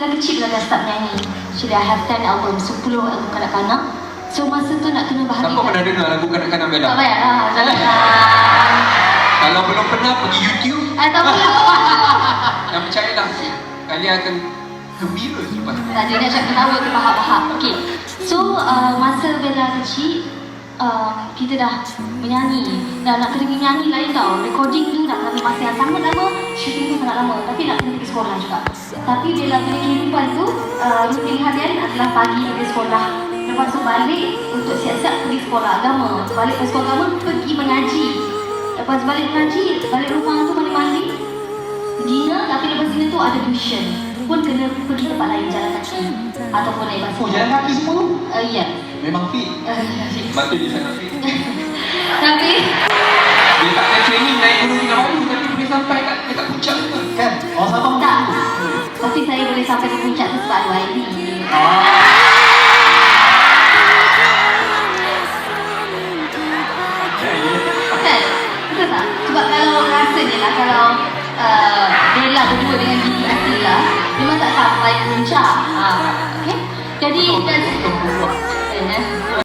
Lagi kecil dah dah start menyanyi. She dah have 10 album, 10 album kanak-kanak. So masa tu nak kena bahagikan. Siapa pernah dengar lagu kanak-kanak Bella? Tak payah lah, jangan. Kalau belum pernah pergi YouTube Ah, tak perlu. Dan percayalah Kalian akan gembira selepas ni Tak, dia nak cakap ketawa tu faham-faham. Okay. So, uh, masa Bella kecil, uh, kita dah menyanyi. Dah nak kena menyanyi lain tau. Recording tu lama. Tapi nak pergi sekolah juga. Tapi Bella punya kehidupan tu, uh, rutin harian adalah pagi pergi sekolah. Lepas tu balik untuk siap-siap pergi sekolah agama. Balik ke sekolah agama, pergi mengaji. Lepas balik mengaji, balik rumah tu mandi-mandi. Dinner, tapi lepas dinner tu ada tuition. Pun kena pergi tempat lain jalan kaki. Ataupun naik basikal. Oh, jalan kaki semua tu? Uh, ya. Memang fit. Uh, ya. Sebab tu dia sangat fit sampai ke puncak lah kalau uh, Bella berdua dengan Gigi Atila memang tak sampai puncak. Ha, okay? Jadi dan,